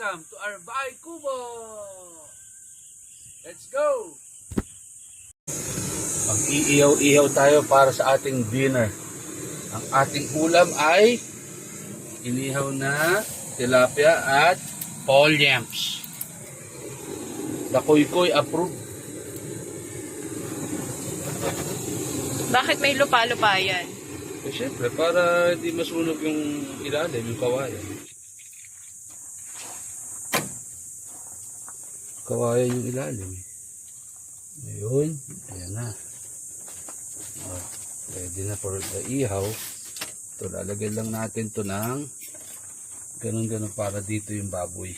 welcome to our Bahay Kubo! Let's go! Mag-iihaw-ihaw tayo para sa ating dinner. Ang ating ulam ay inihaw na tilapia at paul yams. Dakoy-koy approved. Bakit may lupa-lupa yan? Eh, syempre, para hindi masunog yung ilalim, yung kawayan. Kawayan yung ilalim. Ayun, ayan na. Oh, ready na for the ihaw. Ito, lalagyan lang natin to ng ganun-ganun para dito yung baboy.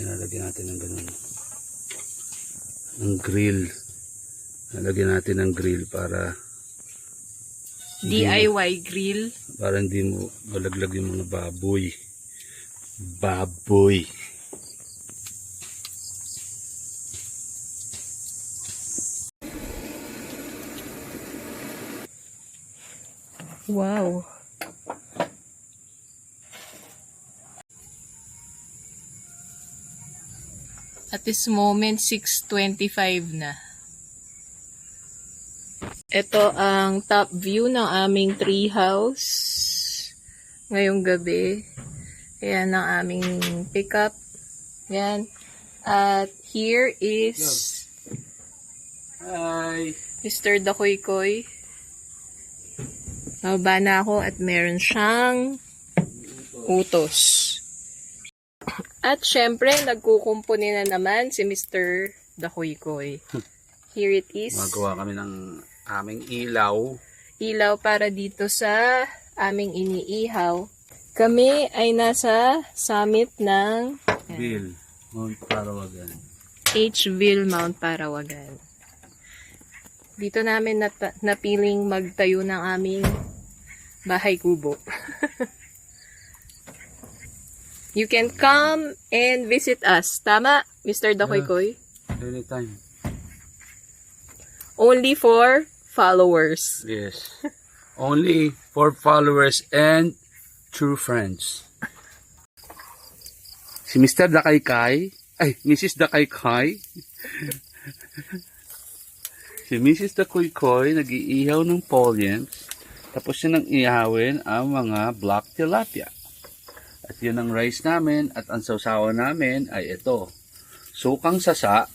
Yan, lalagyan natin ng ganun. Ng grill. Lalagyan natin ng grill para DIY grill. para hindi mo malaglag yung mga baboy. Baboy. Wow. At this moment, 6.25 na. Ito ang top view ng aming treehouse ngayong gabi. Ayan ang aming pickup. Ayan. At here is Hi. Mr. Dakoy-koy. Mababa na ako at meron siyang utos. At syempre, nagkukumpuni na naman si Mr. Dakoy-koy. Here it is. Magawa kami ng aming ilaw. Ilaw para dito sa aming iniihaw. Kami ay nasa summit ng Bill. Mount Parawagan. Hville Mount Parawagan. Dito namin nat- napiling magtayo ng aming bahay kubo. you can come and visit us. Tama, Mr. Dakoy-koy? Anytime. Only for followers. Yes. Only for followers and true friends. Si Mr. Dakaykay, ay, Mrs. Dakaykay, si Mrs. Dakoykoy nag-iihaw ng Polians, tapos siya nang ihawin ang mga black tilapia. At yun ang rice namin at ang sausawa namin ay ito. Sukang sasa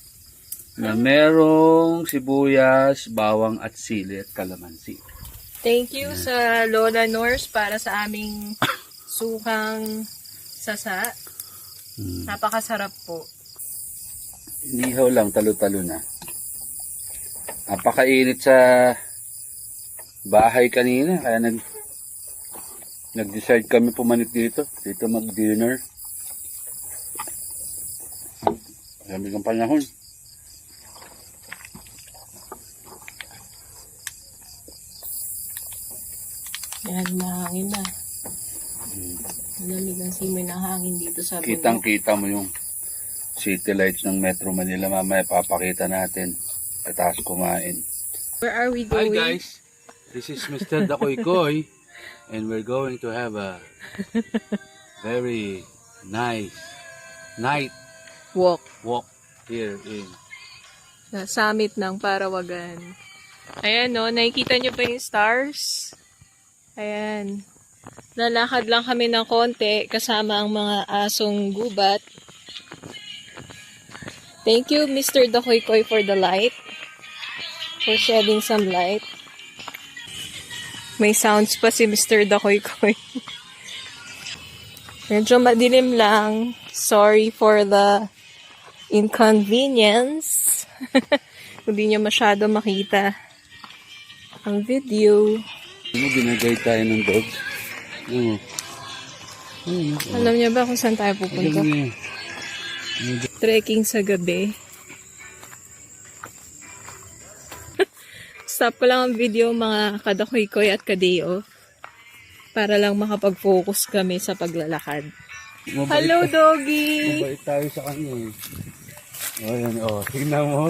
na merong sibuyas, bawang at sili at kalamansi. Thank you sa Lola Nors para sa aming sukang sasa. Hmm. Napakasarap po. Inihaw lang, talo-talo na. Napakainit sa bahay kanina, kaya nag nag-decide kami pumanit dito, dito mag-dinner. Lamig ang panahon. Yan, mahangin na. Malamig ang simoy ng hangin dito sa bundok. Kitang-kita mo yung city lights ng Metro Manila. Mamaya papakita natin. Kataas kumain. Where are we Hi going? guys, this is Mr. Dakoy Koy and we're going to have a very nice night Walk. walk here in Sa summit ng Parawagan. Ayan no, nakikita nyo ba yung stars? Ayan. Lalakad lang kami ng konti kasama ang mga asong gubat. Thank you, Mr. Dakoy-koy, for the light. For shedding some light. May sounds pa si Mr. Dakoy-koy. Medyo madilim lang. Sorry for the inconvenience. Hindi niyo masyado makita ang video. Ano ginagay tayo ng dogs? Ano? Ano? Alam niyo ba kung saan tayo pupunta? Trekking sa gabi. Stop ko lang ang video mga kadakoy-koy at kadeo para lang makapag-focus kami sa paglalakad. Mabait Hello, ta- doggy! Mabait tayo sa kanya eh. O yan, o. Tingnan mo.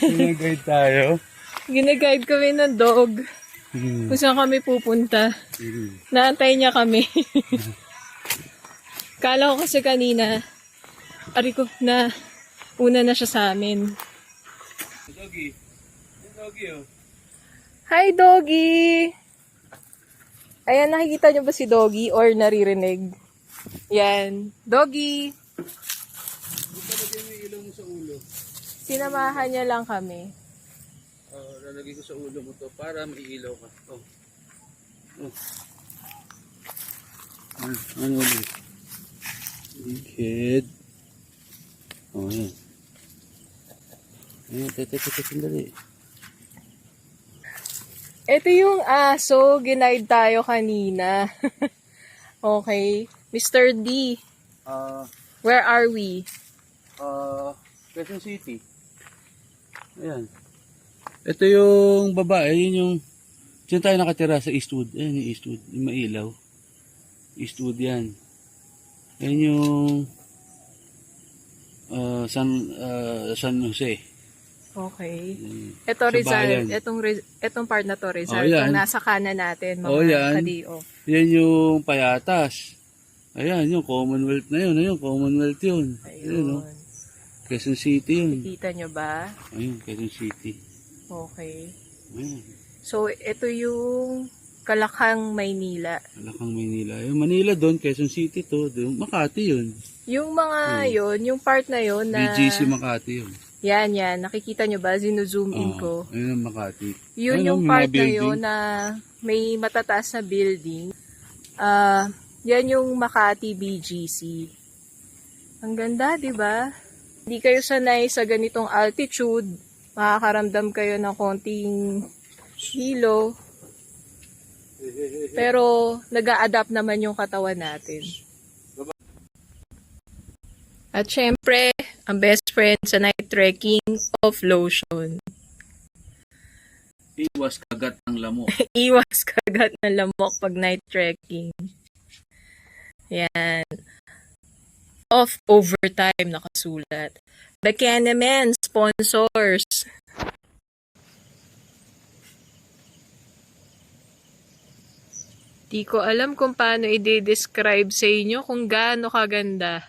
Ginagay tayo. Ginaguide kami ng dog. Hmm. Kung saan kami pupunta. Hmm. Naantay niya kami. Kala ko kasi kanina, ari ko na una na siya sa amin. Doggy. Doggy oh. Hi, Doggy! Ayan, nakikita niyo ba si Doggy or naririnig? Yan. Doggy! Sinamahan niya lang kami. Oh, lalagay ko sa ulo mo to para maiilaw ka. Oh. Oh. Ah, ano ulit? Kid. Oh, yan. Ayan, tete, tete, sandali. Ito yung aso, ginaid tayo kanina. okay. Mr. D, Ah, where are we? ah, Quezon City. Ayan. Ito yung babae, yun yung Diyan tayo nakatira sa Eastwood. Ayan yung Eastwood, yung mailaw. Eastwood yan. Ayan yung ah, San, ah, San Jose. Okay. Ayan. Ito Sa Rizal, bayan. Riz- etong part na to Rizal, Oh, yan. itong nasa kanan natin, mga Oh, yan. kadi-off. Yan yung Payatas. Ayan, yung Commonwealth na yun. Ayun, Commonwealth yun. Ayun, no? Ayun. Quezon City yun. Kita nyo ba? Ayun, Quezon City. Okay. Ayun, So, ito yung Kalakang, Maynila. Malakang Manila. Yung Manila doon, Quezon City to. Doon, Makati yun. Yung mga Hmm. yun, yung part na yun na... BGC Makati yun. Yan, yan. Nakikita nyo ba? Zino-zoom in Oo, ko. Ayun ang Makati. Yun Ayun, yung mga part na yun na may matataas na building. Ah, yan yung Makati BGC. Ang ganda, 'di ba? Hindi kayo sanay sa ganitong altitude, makakaramdam kayo ng konting hilo. Pero nag-a-adapt naman yung katawan natin. At syempre, ang best friend sa night trekking of lotion. Iwas kagat ng lamok. iwas kagat ng lamok pag night trekking. Yan. Off overtime nakasulat. The Canemen sponsors. Di ko alam kung paano i-describe sa inyo kung gaano kaganda.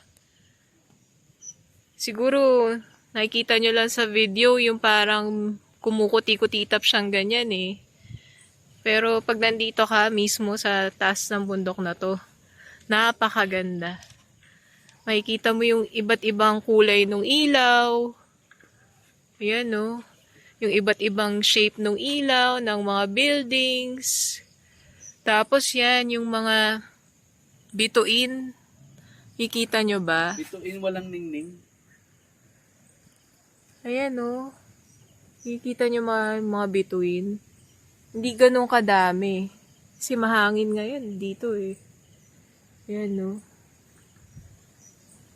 Siguro, nakikita nyo lang sa video yung parang kumukuti-kutitap siyang ganyan eh. Pero pag nandito ka mismo sa taas ng bundok na to, napakaganda. Makikita mo yung iba't ibang kulay ng ilaw. Ayan no. Yung iba't ibang shape ng ilaw, ng mga buildings. Tapos yan, yung mga bituin. Kikita nyo ba? Bituin walang ningning. Ayan no. Kikita nyo mga, mga bituin. Hindi ganun kadami. Kasi mahangin ngayon dito eh. Ayan no.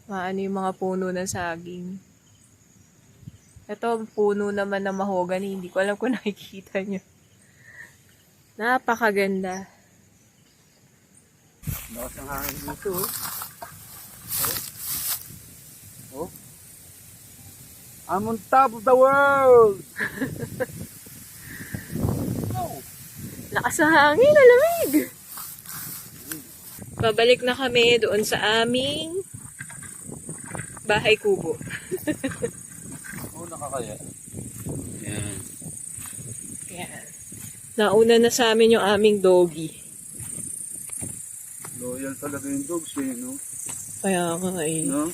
Maano yung mga puno ng saging. Ito, puno naman ng mahogany. Hindi ko alam kung nakikita nyo. Napakaganda. Lakas ng hangin dito. oh. Oh. Oh. I'm on top of the world! Lakas ng hangin, alamig! Babalik na kami doon sa aming bahay kubo. Oo, nakakaya. Yan. Yan. Nauna na sa amin yung aming doggy. Loyal talaga yung dogs eh, no? Kaya nga eh. No?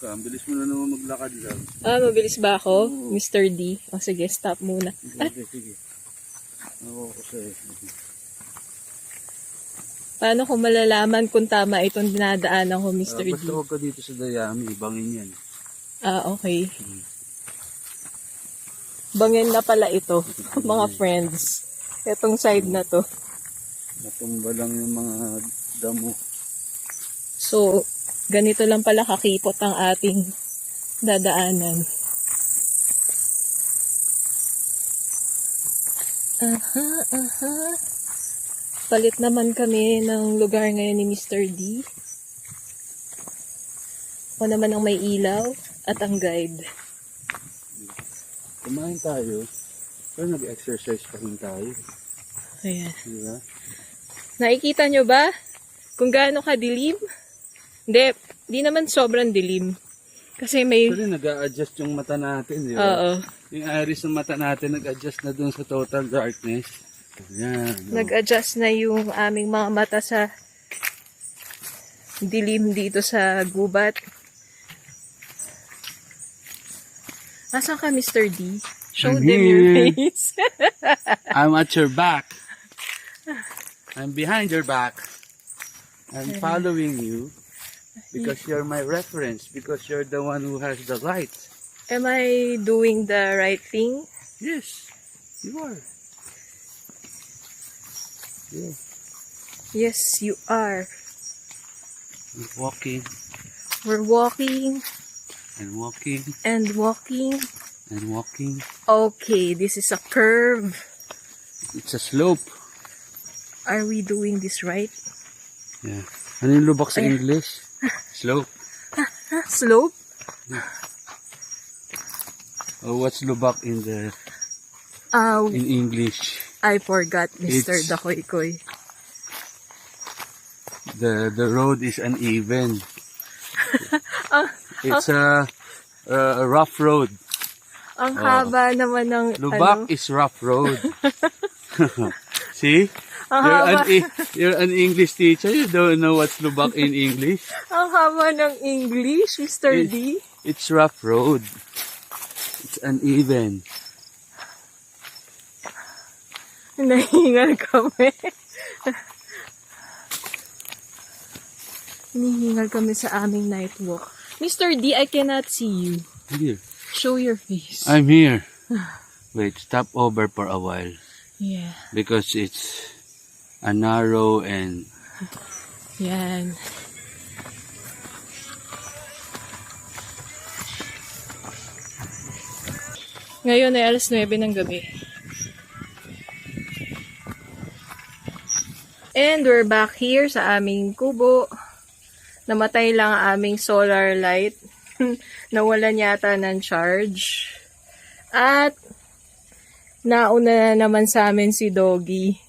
Ka, ang bilis mo na naman maglakad lang. Ah, mabilis ba ako? Mr. D. O sige, stop muna. Sige, sige. Ako ko sa'yo. Paano ko malalaman kung tama itong dinadaanan ko, Ah, Mr. D? basta huwag ka dito sa dayami, ibangin yan. Ah, okay. Bangin na pala ito, mga friends. Itong side na to. Natumba lang yung mga damo. So, ganito lang pala kakipot ang ating dadaanan. Aha, aha. Palit naman kami ng lugar ngayon ni Mr. D. Ako naman ang may ilaw at ang guide. Kumain tayo, pero nag-exercise pa rin tayo. Ayan. Diba? Nakikita nyo ba kung gaano kadilim? Hindi, di naman sobrang dilim. Kasi may... Actually, nag-a-adjust yung mata natin. Di ba? Oo. Yung iris ng mata natin nag-adjust na dun sa total darkness. Ayan. oh. Nag-adjust na yung aming mga mata sa dilim dito sa gubat. Asan ka, Mr. D? Show I'm them your here. face. I'm at your back. I'm behind your back. I'm following you because you're my reference, because you're the one who has the light. Am I doing the right thing? Yes, you are. Yeah. Yes, you are. We're walking We're walking and walking and walking. and walking. Okay, this is a curve. It's a slope. Are we doing this right? Yeah. Ano yung lubak sa Ayan. English? Slope. Slope? Oh, what's lubak in the Uh, in English? I forgot, Mr. It's- Dakoy Koy. The the road is uneven. Ah, It's a, a rough road. Ang Oh. haba naman ng Lubak ano, is rough road. See? ang You're haba, an, E- you're an English teacher. You don't know what's lubak in English. ang haba ng English, Mr. D. It's rough road. It's uneven. Nahingal kami. Hinihingal kami sa aming night walk. Mr. D, I cannot see you. Here. Show your face. I'm here. Wait, stop over for a while. yeah. Because it's a narrow and Yan. Ngayon ay alas 9 ng gabi. And we're back here sa aming kubo. Namatay lang ang aming solar light. Nawalan yata ng charge. At nauna na naman sa amin si Doggy.